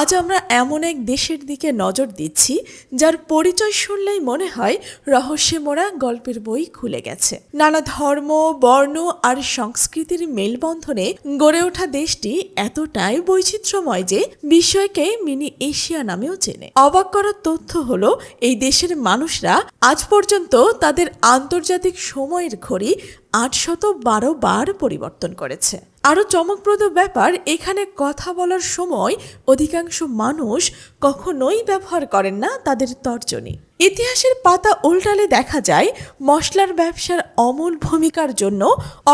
আজ আমরা এমন এক দেশের দিকে নজর দিচ্ছি, যার পরিচয় শুনলেই মনে হয় রহস্যে মোড়া গল্পের বই খুলে গেছে। নানা ধর্ম, বর্ণ আর সংস্কৃতির মেলবন্ধনে গড়ে ওঠা দেশটি এতটাই বৈচিত্র্যময় যে বিশ্বকে মিনি এশিয়া নামেও চেনে। অবাক করার তথ্য হলো, এই দেশের মানুষরা আজ পর্যন্ত তাদের আন্তর্জাতিক সময়ের ঘড়ি আটশত বারো বার পরিবর্তন করেছে। আরও চমকপ্রদ ব্যাপার, এখানে কথা বলার সময় অধিকাংশ মানুষ কখনোই ব্যবহার করেন না তাদের তর্জনী। ইতিহাসের পাতা উল্টালে দেখা যায়, মশলার ব্যবসার অমূল ভূমিকার জন্য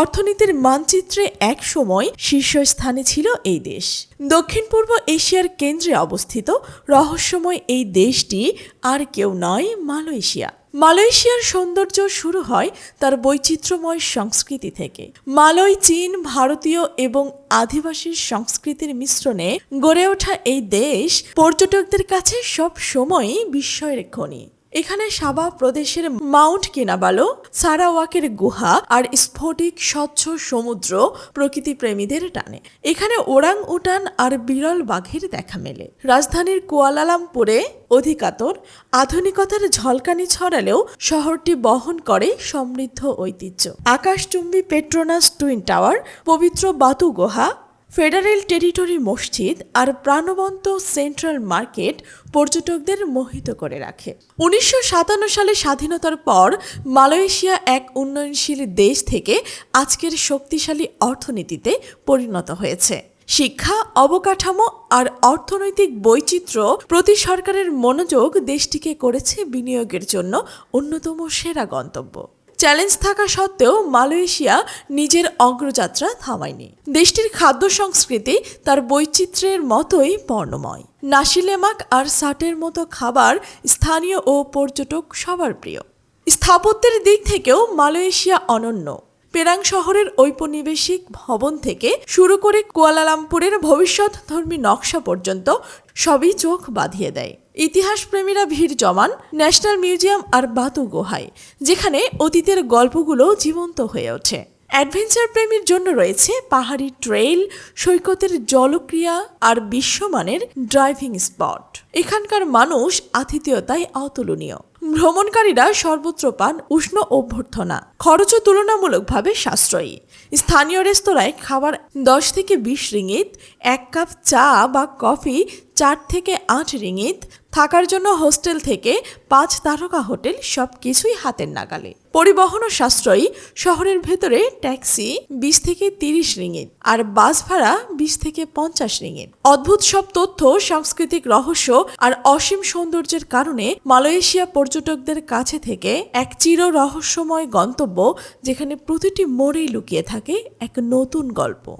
অর্থনীতির মানচিত্রে এক সময় শীর্ষস্থানে ছিল এই দেশ। দক্ষিণ পূর্ব এশিয়ার কেন্দ্রে অবস্থিত, রহস্যময় এই দেশটি আর কেউ নয়, মালয়েশিয়া। মালয়েশিয়ার সৌন্দর্য শুরু হয় তার বৈচিত্র্যময় সংস্কৃতি থেকে। মালয়, চীন, ভারতীয় এবং আদিবাসী সংস্কৃতির মিশ্রণে গড়ে ওঠা এই দেশ পর্যটকদের কাছে সব সময়ই বিস্ময়ের খনি। এখানে সাবা প্রদেশের মাউন্ট কিনাবালো, সারাওয়াকের গুহা আর স্ফটিক স্বচ্ছ সমুদ্র প্রকৃতি প্রেমীদের টানে। এখানে ওরাং উটান আর বিরল বাঘের দেখা মেলে। রাজধানীর কুয়ালালামপুরে অধিকাতর আধুনিকতার ঝলকানি ছড়ালেও শহরটি বহন করে সমৃদ্ধ ঐতিহ্য। আকাশচুম্বী পেট্রোনাস টুইন টাওয়ার, পবিত্র বাতু গুহা ফেডারেল টেরিটরি মসজিদ আর প্রাণবন্ত সেন্ট্রাল মার্কেট পর্যটকদের মোহিত করে রাখে। উনিশশো সাতান্ন সালে স্বাধীনতার পর মালয়েশিয়া এক উন্নয়নশীল দেশ থেকে আজকের শক্তিশালী অর্থনীতিতে পরিণত হয়েছে। শিক্ষা, অবকাঠামো আর অর্থনৈতিক বৈচিত্র্য প্রতি সরকারের মনোযোগ দেশটিকে করেছে বিনিয়োগের জন্য অন্যতম সেরা গন্তব্য। চ্যালেঞ্জ থাকা সত্ত্বেও মালয়েশিয়া নিজের অগ্রযাত্রা থামায়নি। দেশটির খাদ্য সংস্কৃতি তার বৈচিত্র্যের মতোই বর্ণময়। নাসিলেমাক আর সাটের মতো খাবার স্থানীয় ও পর্যটক সবার প্রিয়। স্থাপত্যের দিক থেকেও মালয়েশিয়া অনন্য। পেরাং শহরের ঔপনিবেশিক ভবন থেকে শুরু করে কুয়ালালামপুরের ভবিষ্যৎ ধর্মী নকশা পর্যন্ত সবই চোখ বাঁধিয়ে দেয়। ইতিহাস প্রেমীরা ভিড় জমান ন্যাশনাল মিউজিয়াম আর বাতু গুহায়, যেখানে অতীতের গল্পগুলো জীবন্ত হয়ে ওঠে। অ্যাডভেঞ্চার প্রেমীর জন্য রয়েছে পাহাড়ি ট্রেইল, সৈকতের জলক্রিয়া আর বিশ্বমানের ড্রাইভিং স্পট। এখানকার মানুষ আতিথেয়তায় অতুলনীয়। ভ্রমণকারীরা সর্বত্র পান উষ্ণ অভ্যর্থনা, খরচও তুলনামূলকভাবে সাশ্রয়ী। স্থানীয় রেস্তোরাঁয় খাবার দশ থেকে বিশ রিঙিত, এক কাপ চা বা কফি চার থেকে আট রিঙিত থাকার জন্য হোস্টেল থেকে পাঁচ তারকা হোটেল সব কিছুই হাতের নাগালে। পরিবহনও সাশ্রয়ী শহরের ভেতরে ট্যাক্সি বিশ থেকে তিরিশ রিঙিত আর বাস ভাড়া বিশ থেকে পঞ্চাশ রিঙিত অদ্ভুত সব তথ্য, সাংস্কৃতিক রহস্য আর অসীম সৌন্দর্যের কারণে মালয়েশিয়া পর্যটকদের কাছে থেকে এক চির রহস্যময় গন্তব্য যেখানে প্রতিটি মোড়েই লুকিয়ে থাকে এক নতুন গল্প।